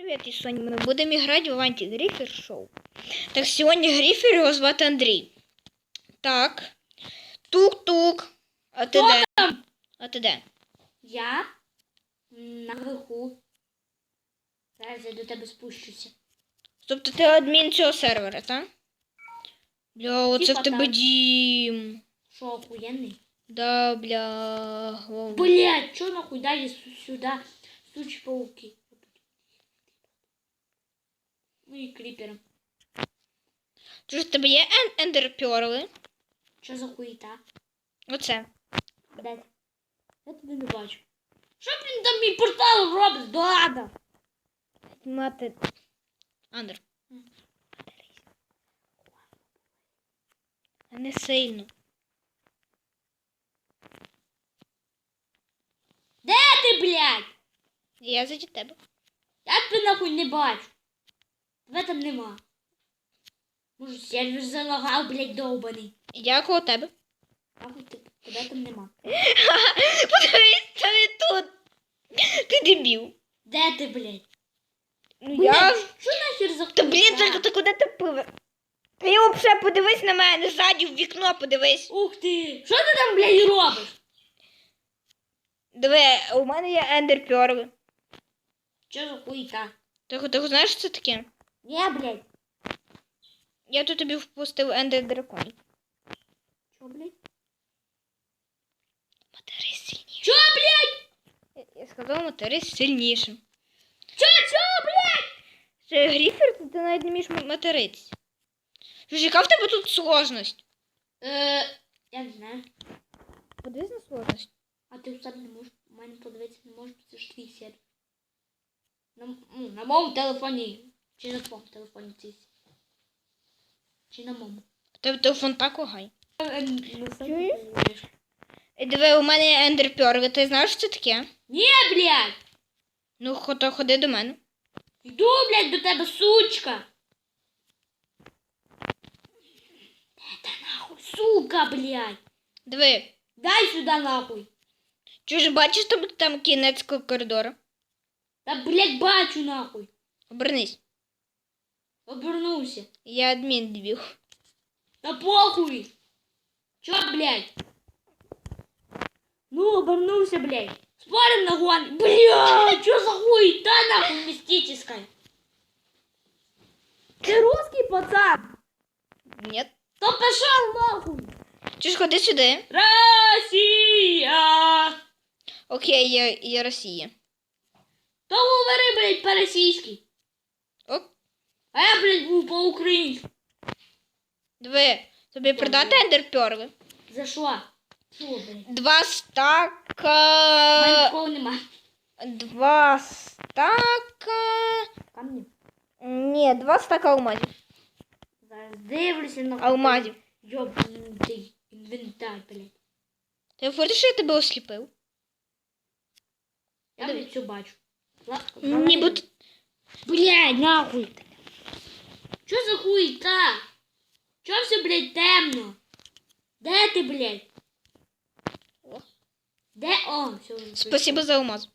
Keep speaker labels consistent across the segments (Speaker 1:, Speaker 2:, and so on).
Speaker 1: Привіт, і сьогодні ми будемо грати в антигрифер шоу. Так, сьогодні грифер його звати Андрій. Так. Тук-тук. А ти
Speaker 2: Хто
Speaker 1: де? А ти де?
Speaker 2: Я наверху. Зараз я до тебе спущуся.
Speaker 1: Тобто ти адмін цього сервера, так? Бля, оце
Speaker 2: Типа
Speaker 1: в тебе
Speaker 2: так.
Speaker 1: дім.
Speaker 2: Що, охуєнний?
Speaker 1: Да, бля.
Speaker 2: Блять, чо нахуй дали су- сюда сучі пауки? Ну і кріпери.
Speaker 1: Чи ж в тебе є ен- ендерперли?
Speaker 2: Що за хуїта?
Speaker 1: Оце.
Speaker 2: Де? ти? Я тебе не бачу. Що, блін, там мій портал робить? Доада!
Speaker 1: Мати. Андер. А не сильно.
Speaker 2: Де ти, блядь?
Speaker 1: Я за тебе.
Speaker 2: Я тебе нахуй не бачу. Тебе там нема. Може, сервер залагав, блядь, довбаний.
Speaker 1: Я коло тебе.
Speaker 2: Нахуй ти- тебе там нема.
Speaker 1: Подивись, це не тут. Ти дебіл.
Speaker 2: Де ти, блядь?
Speaker 1: Ну
Speaker 2: Блядь,
Speaker 1: я.
Speaker 2: що нахер за
Speaker 1: Та блін,
Speaker 2: хуйня?
Speaker 1: ти куди ти пливе? Ти взагалі подивись на мене, ззаді в вікно подивись.
Speaker 2: Ух ти! Що ти там, блядь, робиш?
Speaker 1: Диви, у мене є ендерперли.
Speaker 2: Що за хуйта?
Speaker 1: Ти, ти знаєш, що це таке?
Speaker 2: Ні, блядь.
Speaker 1: Я тут тобі впустив ендер драконів.
Speaker 2: Що, блядь?
Speaker 1: Матерись сильніше.
Speaker 2: Що, блядь?
Speaker 1: Я- Я сказав, матерись сильніше.
Speaker 2: Що, що, блядь?
Speaker 1: Це гріфер, ти навіть не вмієш м- материтися. Що яка в тебе тут сложність?
Speaker 2: Е, я не знаю.
Speaker 1: Подивись на сложність.
Speaker 2: А ти в себе не можеш, у мене подивитися не можеш, це ж твій сервер. На, ну, на моєму телефоні. Чи на твоєму телефоні цей? Чи на моєму?
Speaker 1: Тебе телефон так огай.
Speaker 2: На
Speaker 1: диви, у мене є ендерперли. Ти знаєш, що це таке?
Speaker 2: Ні, блядь!
Speaker 1: Ну, хото ходи до мене.
Speaker 2: Йду, блядь, до тебе, сучка! Та нахуй, сука, блядь!
Speaker 1: Диви.
Speaker 2: Дай сюда нахуй!
Speaker 1: Ж бачиш там, там кінець ко- коридору?
Speaker 2: Та, блядь, бачу нахуй!
Speaker 1: Обернись.
Speaker 2: Обернувся.
Speaker 1: Я адмін дебіл.
Speaker 2: Та похуй! Чо, блядь? Ну, обернувся, блядь. Спорим на гон. Блядь, чё за хуй? Да нахуй мистическая. Ты русский пацан?
Speaker 1: Ні.
Speaker 2: То пошел нахуй.
Speaker 1: Ж ходи сюди?
Speaker 2: Россия!
Speaker 1: Окей, я, я Росія.
Speaker 2: То говори, блядь, по-російськи.
Speaker 1: Ок.
Speaker 2: А я, блядь, був по-українськи.
Speaker 1: Диви, тобі продати ендерперли?
Speaker 2: За що? Що, блядь?
Speaker 1: Два
Speaker 2: У мене
Speaker 1: стака.
Speaker 2: такого нема.
Speaker 1: Два стака.
Speaker 2: Камні.
Speaker 1: Ні, два стака алмазів.
Speaker 2: Зараз дивлюся на
Speaker 1: Алмазів.
Speaker 2: Йобнутий інвентар, блядь.
Speaker 1: Ти говориш, що я тебе осліпив?
Speaker 2: Я, блядь, все бачу. Ла-
Speaker 1: Ні, бо т-
Speaker 2: Блядь, нахуй. Що за хуйта? Чо все, блядь, темно? Де ти, блядь? Де? О, все.
Speaker 1: Спасибо за алмаз.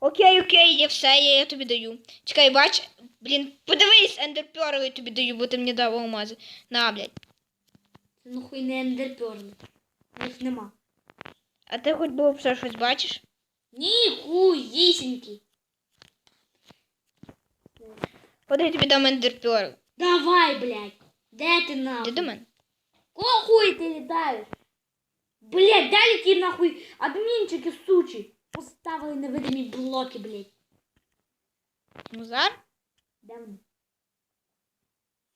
Speaker 1: Окей, окей, є все, я, я тобі даю. Чекай, бач, блін, подивись, ендерперли я тобі даю, бо ти мені дав алмази. На, блядь.
Speaker 2: Це нахуй не ендерперли. Їх нема.
Speaker 1: А ти хоч би все щось бачиш?
Speaker 2: Ні, хуй, їсенький.
Speaker 1: Ходи, я тобі дам ендерперл.
Speaker 2: Давай, блядь. Де ти
Speaker 1: Іди
Speaker 2: нахуй?
Speaker 1: до мене.
Speaker 2: Кого хуй ти літаєш? Блядь, далі ті нахуй адмінчики сучі. Поставили невидимі блоки, блядь.
Speaker 1: Музар?
Speaker 2: Де вони?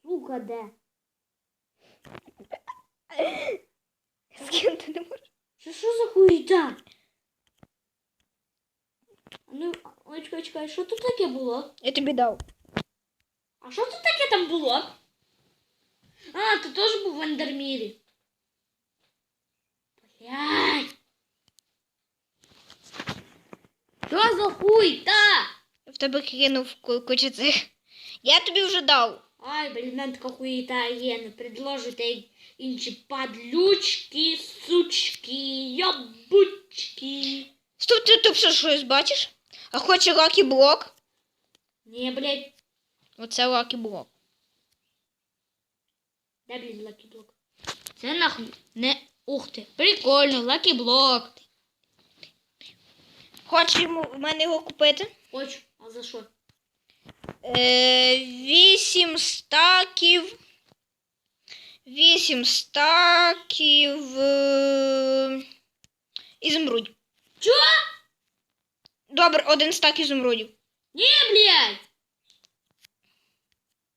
Speaker 2: Сука, де?
Speaker 1: З ким ти не можеш?
Speaker 2: Що, що за хуйта? А Ну, ой, чекай, чекай, що тут таке було?
Speaker 1: Я тобі дав.
Speaker 2: А що тут таке там було? А, ти теж був в Ендермірі. Блядь. Що за хуйта?
Speaker 1: В тебе кинув ку- кучу цих. Я тобі вже дав.
Speaker 2: Ай, блін, мене така хуєта є, не предложите й інші падлючки, сучки, ябучки.
Speaker 1: Стоп, ти тут ще щось бачиш? А хоче лакі блок?
Speaker 2: Ні, блядь.
Speaker 1: Оце лакі блок.
Speaker 2: Де, блядь, лакіблок? Це нахуй не. Ух ти. Прикольно, лакіблок.
Speaker 1: Хочеш в мене його купити?
Speaker 2: Хочу, а за що?
Speaker 1: Е, вісім стаків. Вісім стаків. Е, ізумрудів.
Speaker 2: Чо?
Speaker 1: Добре, один стак ізумрудів.
Speaker 2: Ні, блядь!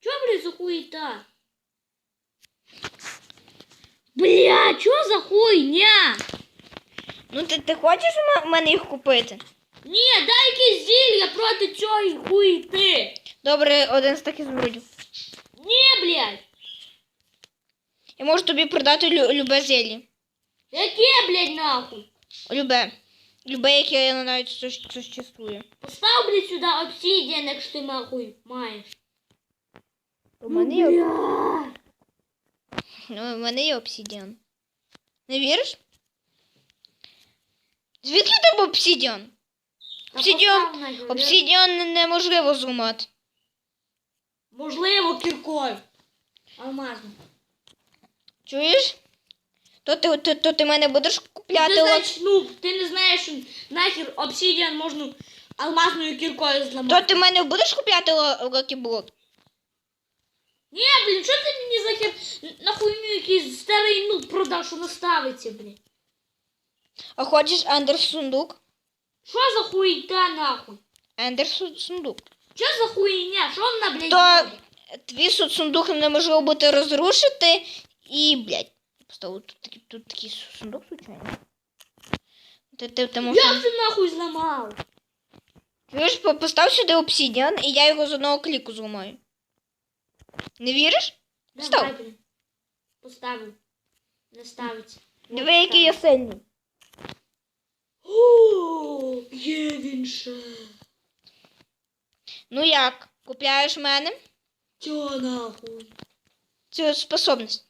Speaker 2: Чо, блядь, за хуйта? Бля, чо за хуйня?
Speaker 1: Ну ти, ти хочеш в мене їх купити?
Speaker 2: Ні, дай якесь зілля проти цієї хуйти.
Speaker 1: Добре, один стак ізумрудів.
Speaker 2: Ні, блядь.
Speaker 1: Я можу тобі продати лю- любе зілля.
Speaker 2: Яке, блядь, нахуй?
Speaker 1: Любе. Любе, яке навіть су- существує.
Speaker 2: Постав, блядь, сюди обсидіан, якщо ти нахуй маєш.
Speaker 1: У мене є,
Speaker 2: Бля.
Speaker 1: ну, у мене є обсидіан. Не віриш? Звідки в тебе обсидіан?
Speaker 2: Та
Speaker 1: Обсидіан- Обсидіан неможливо зламати.
Speaker 2: Можливо, кіркою. Алмазно.
Speaker 1: Чуєш? То ти, то, то ти мене будеш
Speaker 2: Ти
Speaker 1: купляти
Speaker 2: знаєш, ну, ти не знаєш, що нахер обсидіан можна алмазною кіркою зламати.
Speaker 1: То ти мене будеш купляти лакіблок?
Speaker 2: Ні, блін, що ти мені захер на хуйню якийсь старий нут продав, що наставиться, блін?
Speaker 1: А хочеш ендер сундук?
Speaker 2: Що за хуйта нахуй?
Speaker 1: Ендер су- сундук.
Speaker 2: Що за хуйня? Що вона, блядь,
Speaker 1: То-? Твій су- сундук неможливо буде розрушити і, блядь, поставив тут такий, тут такий сундук случайно. Ти, ти, ти можеш...
Speaker 2: Як ти нахуй зламав?
Speaker 1: Чуєш, по- постав сюди обсидіан, і я його з одного кліку зламаю. Не віриш?
Speaker 2: Давай,
Speaker 1: Став.
Speaker 2: блін. Поставив. Не ставиться.
Speaker 1: Диви, який я сильний.
Speaker 2: О, є він ще.
Speaker 1: Ну як, купляєш мене
Speaker 2: Чо нахуй?
Speaker 1: цю способність?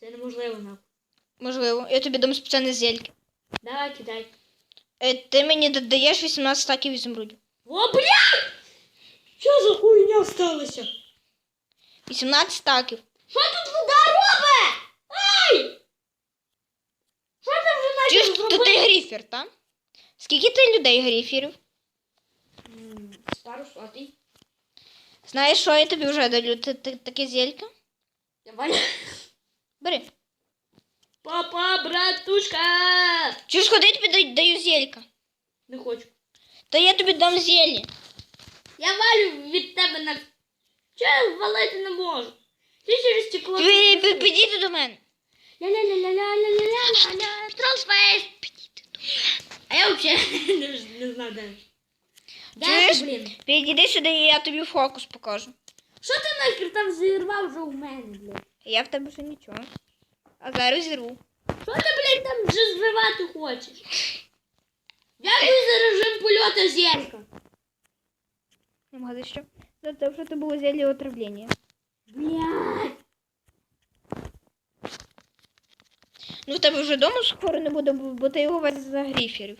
Speaker 2: Це неможливо нахуй.
Speaker 1: Можливо. Я тобі дам спеціальне зельки.
Speaker 2: Давай, кидай.
Speaker 1: Е, ти мені додаєш 18 стаків ізумрудів.
Speaker 2: О, блядь! Що за хуйня сталося?
Speaker 1: 18 стаків.
Speaker 2: Що тут вода робить? Ай! Що ти вже
Speaker 1: Чуєш,
Speaker 2: почав
Speaker 1: то ти
Speaker 2: робити?
Speaker 1: гріфер, так? Скільки ти людей гріферів?
Speaker 2: М, Стару сотий.
Speaker 1: Знаєш, що я тобі вже даю? Ти, ти, таке зелька?
Speaker 2: Давай.
Speaker 1: Бери.
Speaker 2: Папа, братушка!
Speaker 1: Чуєш, ходи, я тобі даю, даю зелька.
Speaker 2: Не хочу.
Speaker 1: Та я тобі дам зелье.
Speaker 2: Я валю від тебе на... Чого я валити не можу? Ти через стекло.
Speaker 1: Підійди до мене.
Speaker 2: Ля-ля-ля-ля-ля-ля-ля-ля. Тролфейс. Підійди до мене. А я взагалі не, знаю де. Де?
Speaker 1: Підійди сюди, і я тобі фокус покажу.
Speaker 2: Що ти нахер там зірвав вже у мене, блін?
Speaker 1: Я в тебе вже нічого. А зараз зірву.
Speaker 2: Що ти, блін, там вже зривати хочеш? Дякую за режим польоту зірка.
Speaker 1: Не що? За те, що це було зелье отравлення.
Speaker 2: Блядь.
Speaker 1: Ну, в тебе вже вдома скоро не буде, бо ти його весь за гріферів.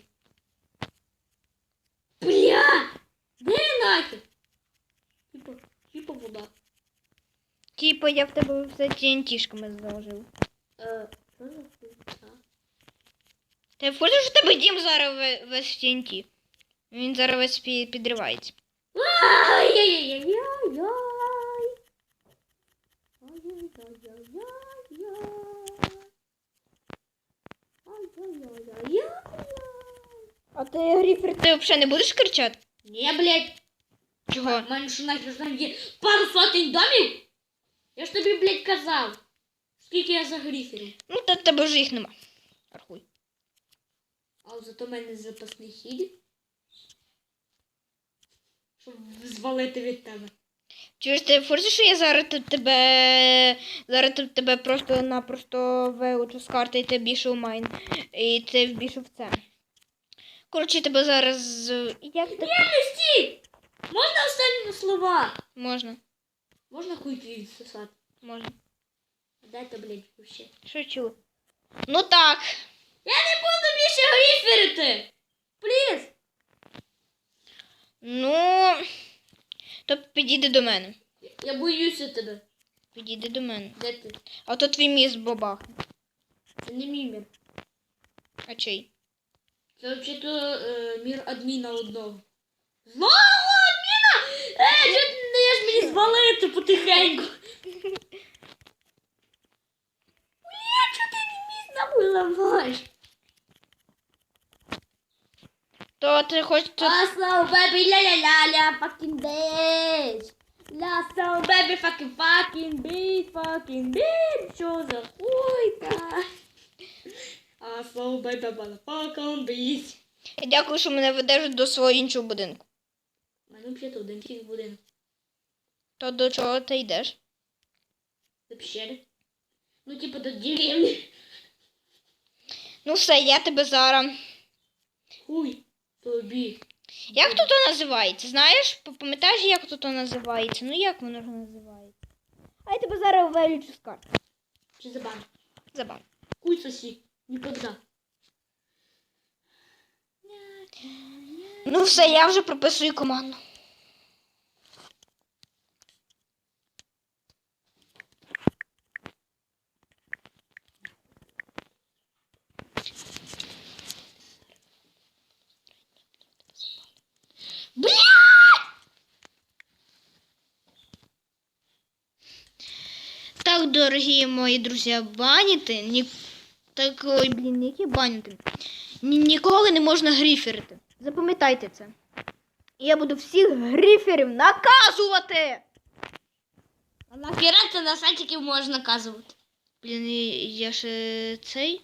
Speaker 2: Бля! Де нахер? Типа, типа вода.
Speaker 1: Типа я в тебе все TNT-шками заложив.
Speaker 2: Е, що за хуйня?
Speaker 1: Ти в курсі, що в тебе дім зараз ве- весь в TNT? Він зараз весь пі- підривається.
Speaker 2: Ай-яй-яй-яй-яй. Ай-яй-яй-яй-яй.
Speaker 1: А ти гріфер, ти взагалі не будеш кричати?
Speaker 2: Ні, блядь,
Speaker 1: Чого?
Speaker 2: в мене нахер там є пару сотень домів? Я ж тобі, блядь, казав. Скільки я за гріферів.
Speaker 1: Ну, в тебе вже їх нема. Рахуй.
Speaker 2: А зато в мене запасний хід. Щоб звалити від тебе.
Speaker 1: Чуєш, ти в що я зараз те- тебе зараз те- тебе просто-напросто вилучу з карти і ти більше в майн. І ти більше в це. Коротше, тебе зараз. Як так
Speaker 2: Не стій! Можна останні слова?
Speaker 1: можна?
Speaker 2: Можна хуй твій відсосати?
Speaker 1: Можна.
Speaker 2: Дайте, блядь, вообще.
Speaker 1: Шучу. Ну так.
Speaker 2: Я не буду більше гріферити! Пліз!
Speaker 1: Ну. То підійди до мене.
Speaker 2: Я боюся тебе.
Speaker 1: Підійди до мене.
Speaker 2: Де ти?
Speaker 1: А то твій міст бабах.
Speaker 2: Це не мій мір.
Speaker 1: А чий?
Speaker 2: Це взагалі-то е, мір адміна одного. Злого адміна! Е, чого ти не даєш мені звалити потихеньку? Бля, чого ти не міст нам виламаєш?
Speaker 1: То ти хочеш тут.
Speaker 2: Awesome, baby, la la la la, fucking bitch. La so baby, fucking fucking bitch, fucking bitch. Що за хуйта? Awesome, baby, motherfucking bitch.
Speaker 1: Дякую, що мене ведеш до свого іншого будинку.
Speaker 2: У мене взагалі один тільки будинок.
Speaker 1: То до чого ти йдеш?
Speaker 2: До пещери. Ну, типу, до деревні.
Speaker 1: Ну все, я тебе зараз.
Speaker 2: Хуй тобі.
Speaker 1: Як тут то називається? Знаєш? Пам'ятаєш, як тут то називається? Ну як воно називається? А я тебе зараз вилічу з карти.
Speaker 2: Чи забан?
Speaker 1: Забан.
Speaker 2: Куй сосі. Ніколи.
Speaker 1: Ну все, я вже прописую команду. Так, дорогі мої друзі, баніти, ні... так, ой, блін, які баніти? Ні, ніколи не можна гріферити. Запам'ятайте це. І я буду всіх гріферів наказувати.
Speaker 2: А нахіра на сайтиків можна наказувати?
Speaker 1: Блін, я ще цей.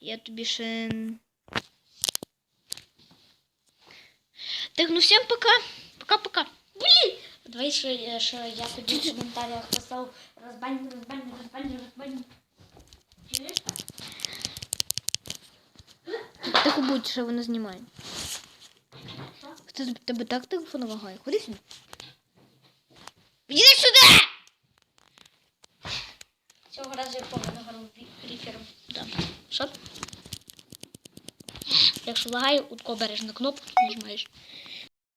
Speaker 1: Я тобі ще. Так, ну всім пока. Пока-пока.
Speaker 2: Блін! Давай ще, ще я тобі в коментарях писав розбань, розбань, розбань, розбань. Чуєш?
Speaker 1: Тихо будь, що воно знімає.
Speaker 2: Що?
Speaker 1: Це тебе так телефон вагає. Ходи сюди. Іди сюди!
Speaker 2: Цього разу я погано грав гріфером.
Speaker 1: Да.
Speaker 2: Що? Якщо лагає, утко береш на кнопку, нажимаєш.